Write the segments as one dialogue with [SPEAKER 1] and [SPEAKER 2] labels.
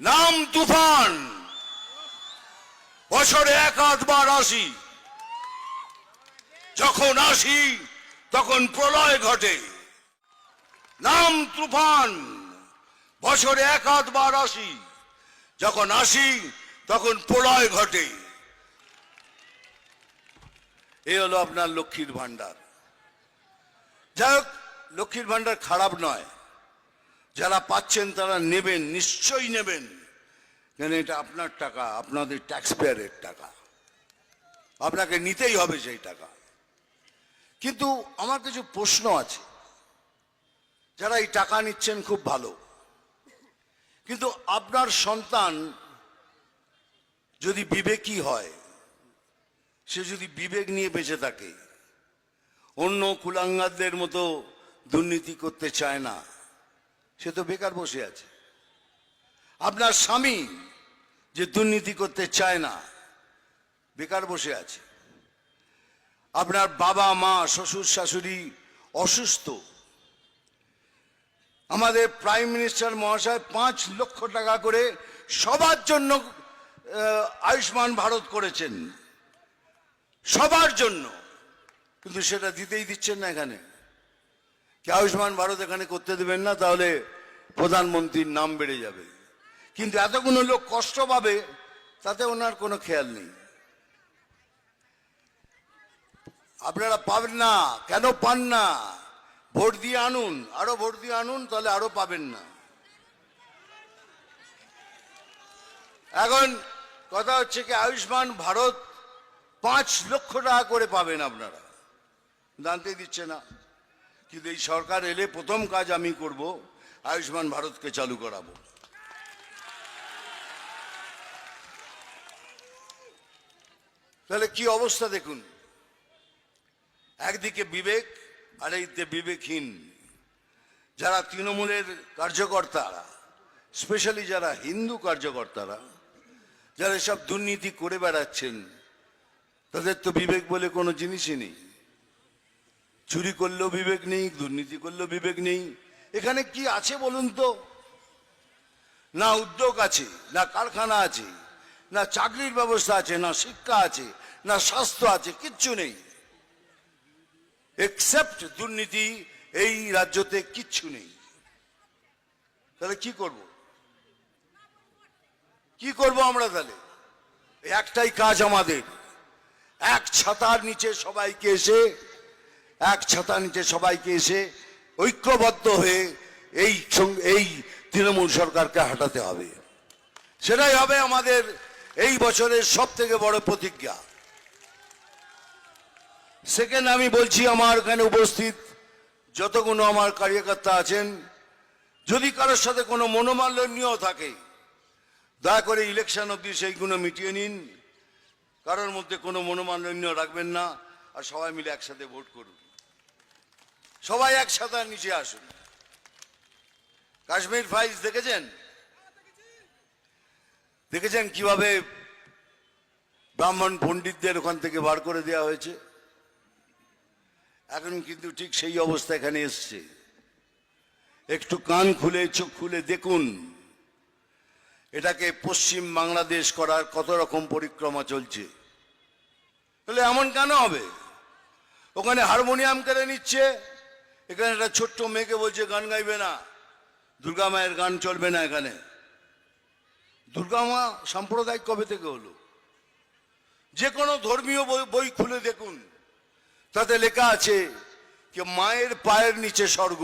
[SPEAKER 1] নাম তুফান। বছরে এক আধবার আসি। যখন আসি, তখন প্রলয় ঘটে। নাম তুফান। বছরে এক আধবার আসি। যখন আসি, তখন প্রলয় ঘটে। এই হলো আপনার লক্ষ্মীর ভান্ডার যাই হোক, লক্ষ্মীর ভান্ডার খারাপ নয়। যারা পাচ্ছেন তারা নেবেন, নিশ্চয়ই নেবেন। কেন এটা আপনার টাকা, আপনাদের ট্যাক্স পেয়ারের টাকা। আপনাকে নিতেই হবে সেই টাকা। কিন্তু আমার কিছু প্রশ্ন আছে। যারা এই টাকা নিচ্ছেন খুব ভালো। কিন্তু আপনার সন্তান যদি বিবেকী হয়, সে যদি বিবেক নিয়ে বেঁচে থাকে, অন্য কুলাঙ্গারদের মতো দুর্নীতি করতে চায় না সে তো বেকার বসে আছে। আপনার স্বামী যে দুর্নীতি করতে চায় না, বেকার বসে আছে। আপনার বাবা, মা, শ্বশুর, শাশুড়ি অসুস্থ। আমাদের প্রাইম মিনিস্টার মহাশয় পাঁচ লক্ষ টাকা করে সবার জন্য আয়ুষ্মান ভারত করেছেন। সবার জন্য। কিন্তু সেটা দিতেই দিচ্ছেন না এখানে। কি আয়ুষ্মান ভারত এখানে করতে দেবেন না, তাহলে প্রধানমন্ত্রীর নাম বেড়ে যাবে। কিন্তু এতগুলো লোক কষ্ট পাবে, তাতে ওনার কোনো খেয়াল নেই। আপনারা পাবেন না, কেন পান না? ভোট দিয়ে আনুন, আরও ভোট দিয়ে আনুন, তাহলে আরও পাবেন না। এখন কথা হচ্ছে কি, আয়ুষ্মান ভারত পাঁচ লক্ষ টাকা করে পাবেন আপনারা। জানতে দিচ্ছে না। কিন্তু এই সরকার এলে প্রথম কাজ আমি করব আয়ুষ্মান ভারতকে চালু করাবো। তাহলে কি অবস্থা দেখুন? একদিকে বিবেক আর এইদিকে বিবেকহীন। যারা তৃণমূলের কার্যকর্তারা স্পেশালি যারা হিন্দু কার্যকর্তারা, যারা সব দুর্নীতি করে বেড়াচ্ছেন, তাদের তো বিবেক বলে কোনো জিনিসই নেই। চুরি করলেও বিবেক নেই, দুর্নীতি করলেও বিবেক নেই এখানে কি আছে বলুন তো? না উদ্যোগ আছে, না কারখানা আছে, না চাকরির ব্যবস্থা আছে, না শিক্ষা আছে, না স্বাস্থ্য আছে, কিচ্ছু নেই। এক্সেপ্ট দুর্নীতি এই রাজ্যতে কিচ্ছু নেই। তাহলে কি করব? কি করব আমরা তাহলে? একটাই কাজ আমাদের। এক ছাতার নিচে সবাইকে এসে, এক ছাতার নিচে সবাইকে এসে ঐক্যবদ্ধ হয়ে এই এই তৃণমূল সরকারকে হাঁটাতে হবে। সেটাই হবে আমাদের এই বছরের সব থেকে বড় প্রতিজ্ঞা। সেকেন্ড আমি বলছি, আমার এখানে উপস্থিত যতগুলো আমার কার্যকর্তা আছেন, যদি কারোর সাথে কোনো মনোমালিন্য থাকে, দয়া করে ইলেকশন অবধি সেইগুলো মিটিয়ে নিন। কারোর মধ্যে কোনো মনোমালিন্য রাখবেন না, আর সবাই মিলে একসাথে ভোট করুন। সবাই একসাথে নিচে আসুন। কাশ্মীর ফাইলস দেখেছেন? দেখেছেন কীভাবে ব্রাহ্মণ পণ্ডিতদের ওখান থেকে বার করে দেওয়া হয়েছে? এখন কিন্তু ঠিক সেই অবস্থা এখানে এসছে। একটু কান খুলে, চোখ খুলে দেখুন। এটাকে পশ্চিম বাংলাদেশ করার কত রকম পরিক্রমা চলছে। তাহলে এমন কেন হবে? ওখানে হারমোনিয়াম কেড়ে নিচ্ছে এখানে একটা ছোট্ট মেয়েকে বলছে গান গাইবে না দুর্গা মায়ের গান চলবে না এখানে দুর্গা মা সাম্প্রদায়িক কবে থেকে হলো যে কোনো ধর্মীয় বই বই খুলে দেখুন তাতে লেখা আছে कि মায়ের পায়ের নিচে স্বর্গ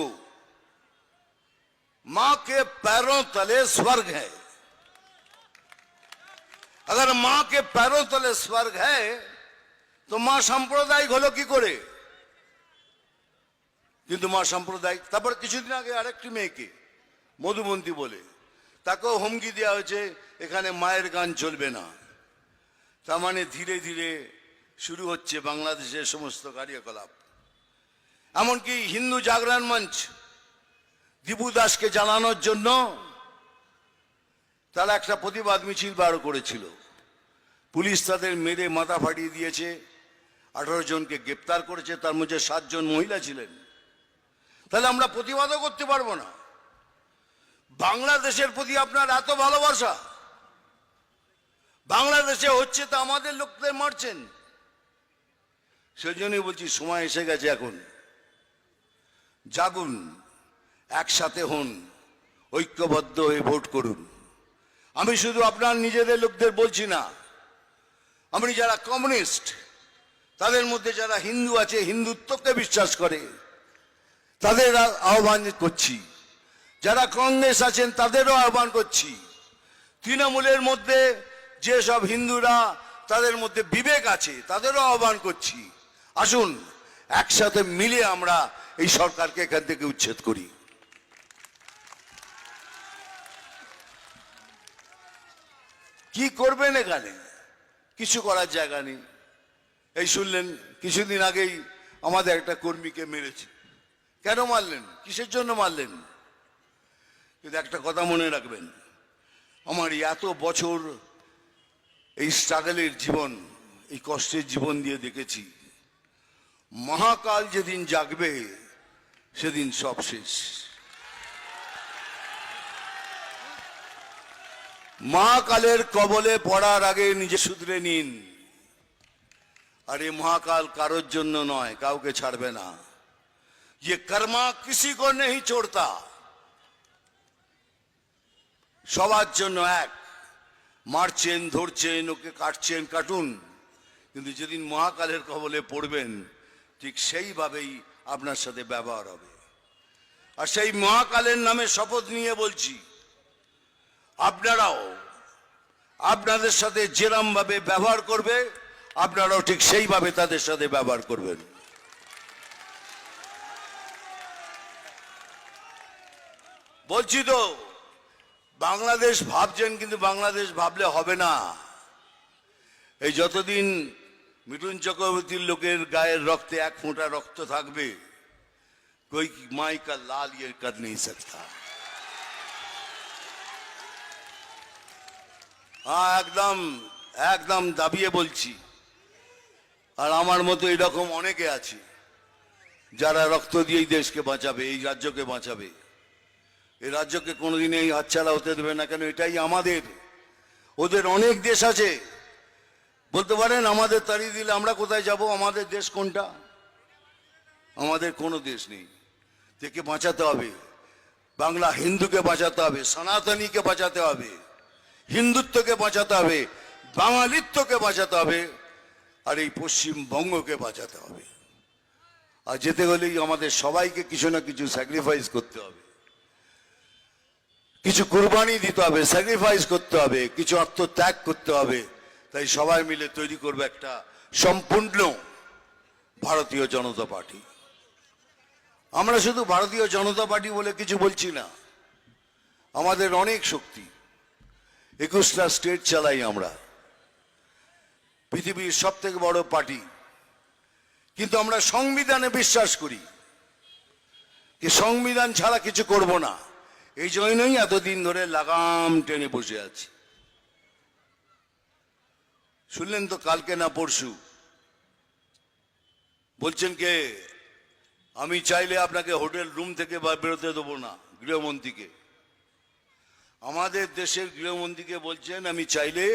[SPEAKER 1] माँ के पैरों तले स्वर्ग है अगर माँ के पैरों तले स्वर्ग है তো মা সাম্প্রদায়িক হলো কি করে কিন্তু মা সাম্প্রদায়িক। তারপর কিছুদিন আগে আরেকটি মেয়েকে মধুমন্তী বলে, তাকেও হুমকি দেওয়া হয়েছে, এখানে মায়ের গান চলবে না। তার মানে ধীরে ধীরে শুরু হচ্ছে বাংলাদেশের সমস্ত কার্যকলাপ। এমনকি হিন্দু জাগরণ মঞ্চ, দীপু দাসকে জানানোর জন্য তারা একটা প্রতিবাদ মিছিল বার করেছিল। পুলিশ তাদের মেরে মাথা ফাটিয়ে দিয়েছে। আঠারো জনকে গ্রেপ্তার করেছে, তার মধ্যে সাতজন মহিলা ছিলেন। তাহলে আমরা প্রতিবাদও করতে পারব না। বাংলাদেশের প্রতি আপনার এত ভালোবাসা। বাংলাদেশে হচ্ছে তো আমাদের লোকদের মারছেন। সেই জন্যই বলছি, সময় এসে গেছে এখন। জাগুন, একসাথে হন, ঐক্যবদ্ধ হয়ে ভোট করুন। আমি শুধু আপনার নিজেদের লোকদের বলছি না, আমি যারা কমিউনিস্ট, তাদের মধ্যে যারা হিন্দু আছে, হিন্দুত্বকে বিশ্বাস করে তাদের আহ্বান করছি। যারা কংগ্রেস আছেন, তাদেরও আহ্বান করছি। তৃণমূলের মধ্যে যেসব হিন্দুরা, তাদের মধ্যে বিবেক আছে, তাদেরও আহ্বান করছি। আসুন, একসাথে মিলে আমরা এই সরকারকে এখান থেকে উচ্ছেদ করি। কি করবেন এখানে? কিছু করার জায়গা নেই। এই শুনলেন, কিছুদিন আগেই আমাদের একটা কর্মীকে মেরেছে। কেন মারলেন? কিসের জন্য মারলেন? কিন্তু একটা কথা মনে রাখবেন, আমার এত বছর এই স্ট্রাগলের জীবন, এই কষ্টের জীবন দিয়ে দেখেছি, মহাকাল যেদিন জাগবে, সেদিন সব শেষ। মহাকালের কবলে পড়ার আগে নিজে শুধরে নিন। আর এই মহাকাল কারোর জন্য নয়, কাউকে ছাড়বে না। ये कर्मा किसी को नहीं छोड़ता সবার জন্য এক মারছেন ধরছেন ওকে কাটছেন কাটুন কিন্তু যেদিন মহাকালের কবলে পড়বেন ঠিক সেইভাবেই আপনার সাথে ব্যবহার হবে আর সেই মহাকালের নামে শপথ নিয়ে বলছি আপনারাও আপনাদের সাথে যেরম ভাবে ব্যবহার করবে আপনারাও ঠিক সেইভাবে তাদের সাথে ব্যবহার করবেন বলছি তো, বাংলাদেশ ভাবছেন কিন্তু বাংলাদেশ ভাবলে হবে না। এই যতদিন মিঠুন চক্রবর্তীর লোকের গায়ের রক্তে এক ফোঁটা রক্ত থাকবে, কই মাইকা লাল ইয়ের কর নেই হ্যাঁ একদম একদম দাবিয়ে বলছি। আর আমার মতো এরকম অনেকে আছে, যারা রক্ত দিয়েই দেশকে বাঁচাবে, এই রাজ্যকে বাঁচাবে। এই রাজ্যকে কোনোদিন এই হাতছাড়া হতে দেবে না কেন? এটাই আমাদের। ওদের অনেক দেশ আছে। বলতে পারেন, আমাদের তাড়িয়ে দিলে আমরা কোথায় যাব? আমাদের দেশ কোনটা? আমাদের কোনো দেশ নেই। থেকে বাঁচাতে হবে। বাংলা হিন্দুকে বাঁচাতে হবে, সনাতনীকে বাঁচাতে হবে, হিন্দুত্বকে বাঁচাতে হবে, বাঙালিত্বকে বাঁচাতে হবে, আর এই পশ্চিমবঙ্গকে বাঁচাতে হবে। আর যেতে গেলেই আমাদের সবাইকে কিছু না কিছু স্যাক্রিফাইস করতে হবে। কিছু কুরবানি দিতে হবে স্যাক্রিফাইস করতে হবে, কিছু আত্মত্যাগ করতে হবে। তাই সবাই মিলে তৈরি করবে একটা সম্পূর্ণ ভারতীয় জনতা পার্টি। আমরা শুধু ভারতীয় জনতা পার্টি বলে কিছু বলছি না। আমাদের অনেক শক্তি। একুশটা স্টেট চালাই আমরা। পৃথিবীর সব থেকে বড় পার্টি। কিন্তু আমরা সংবিধানে বিশ্বাস করি যে সংবিধান ছাড়া কিছু করব না। এই জন্যই এতদিন ধরে লাগাম টেনে বসে আছি। শুনলেন তো কালকে না পরশু? বলছেন কে, আমি চাইলে আপনাকে হোটেল রুম থেকে বেরোতে দেবো না, গৃহমন্ত্রীকে। আমাদের দেশের গৃহমন্ত্রীকে বলছেন, আমি চাইলে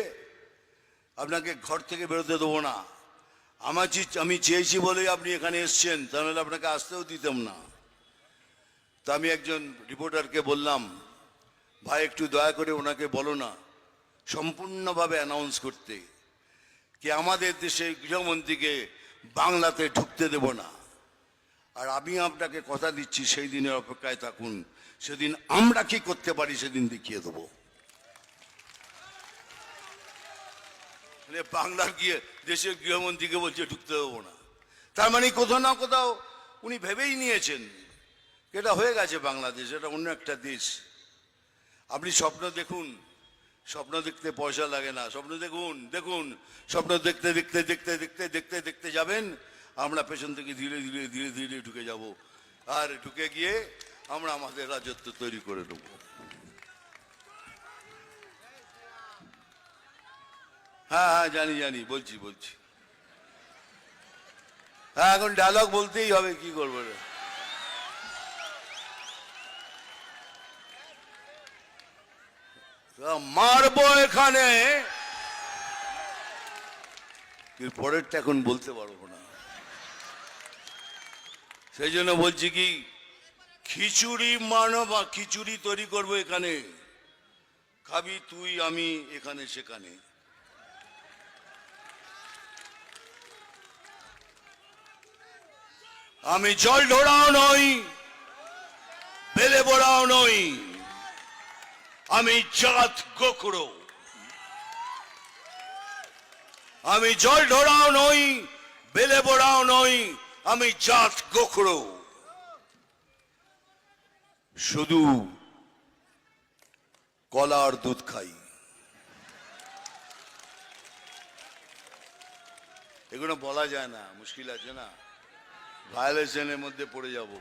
[SPEAKER 1] আপনাকে ঘর থেকে বেরোতে দেবো না। আমার আমি চেয়েছি বলেই আপনি এখানে এসছেন, তাহলে আপনাকে আসতেও দিতাম না। তা আমি একজন রিপোর্টারকে বললাম, ভাই, একটু দয়া করে ওনাকে বলো না, সম্পূর্ণভাবে অ্যানাউন্স করতে কি আমাদের দেশের গৃহমন্ত্রীকে বাংলাতে ঢুকতে দেব না। আর আমি আপনাকে কথা দিচ্ছি, সেই দিনের অপেক্ষায় থাকুন, সেদিন আমরা কি করতে পারি সেদিন দেখিয়ে দেবো। মানে বাংলার গিয়ে দেশের গৃহমন্ত্রীকে বলছে ঢুকতে দেবো না। তার মানে কোথাও না কোথাও উনি ভেবেই নিয়েছেন। এটা হয়ে গেছে বাংলাদেশ, এটা অন্য একটা দেশ। আপনি স্বপ্ন দেখুন, স্বপ্ন দেখতে পয়সা লাগে না, স্বপ্ন দেখুন দেখুন, স্বপ্ন দেখতে দেখতে দেখতে দেখতে দেখতে দেখতে যাবেন, আমরা পেছন থেকে ধীরে ধীরে ধীরে ধীরে ঢুকে যাব। আর ঢুকে গিয়ে আমরা আমাদের রাজত্ব তৈরি করে নেব। হ্যাঁ হ্যাঁ জানি জানি, বলছি বলছি। হ্যাঁ এখন ডায়লগ বলতেই হবে, কি করব রে? মারবো এখানে। পরেরটা এখন বলতে পারব না। সেই জন্য বলছি কি, খিচুড়ি মানো বা খিচুড়ি তৈরি করব এখানে। খাবি তুই, আমি এখানে, সেখানে। আমি জল ঢোড়াও নই, বেলে বড়াও নই। আমি জাত গোখরো আমি জল ঢোড়াও নই, বেলে বড়াও নই, আমি জাত গোখরো শুধু কলার দুধ খাই। এগুলো বলা যায় না, মুশকিল আছে না? ভায়োলেশনের মধ্যে পড়ে যাব।